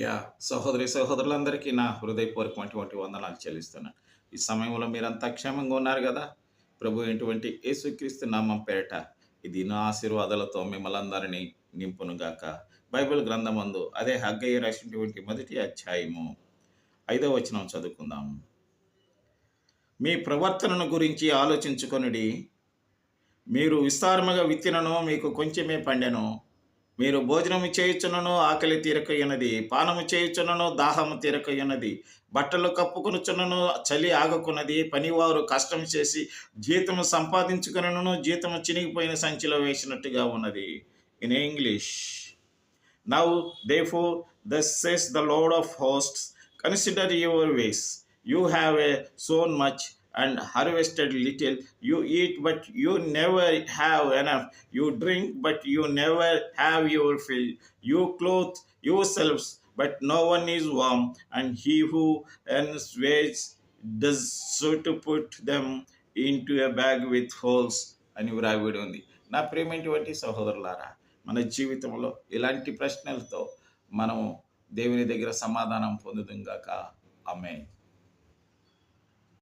Yeah. సహోదరి సహోదరులందరికీ నా హృదయపూర్వకమైనటువంటి వందనాలు చెల్లిస్తున్నాను ఈ సమయంలో మీరంతా క్షేమంగా ఉన్నారు కదా? ప్రభు ఎటువంటి యేసుక్రీస్తు నామం పేరట ఇది నా ఆశీర్వాదాలతో మిమ్మల్ని అందరినీ నింపునుగాక బైబిల్ గ్రంథమందు అదే హగ్గయ్య రాసినటువంటి మొదటి అధ్యాయము ఐదవ వచనం చదువుకుందాం. మీ ప్రవర్తనను గురించి ఆలోచించుకొనుడి. మీరు విస్తారముగా విత్తినను మీకు కొంచెమే పండెను. మీరు భోజనము చేయుచున్నను ఆకలి తీరకయ్యున్నది పానము చేయుచున్నను దాహము తీరకయ్యున్నది బట్టలు కప్పుకొనుచున్నను చలి ఆగకున్నది పనివారు కష్టం చేసి జీతము సంపాదించుకునను జీతము చినిగిపోయిన సంచిలో వేసినట్టుగా ఉన్నది. In English now therefore thus saith the lord of hosts consider your ways you have a sown much and harvested little. You eat, but you never have enough. You drink, but you never have your fill. You clothe yourselves, but no one is warm. And he who earns wage does so to put them into a bag with holes అని వ్రాయబడి ఉంది నా ప్రేమైనటువంటి సహోదరులారా మన జీవితంలో ఇలాంటి ప్రశ్నలతో మనం దేవుని దగ్గర సమాధానం పొందుతుంగాక అమ్మే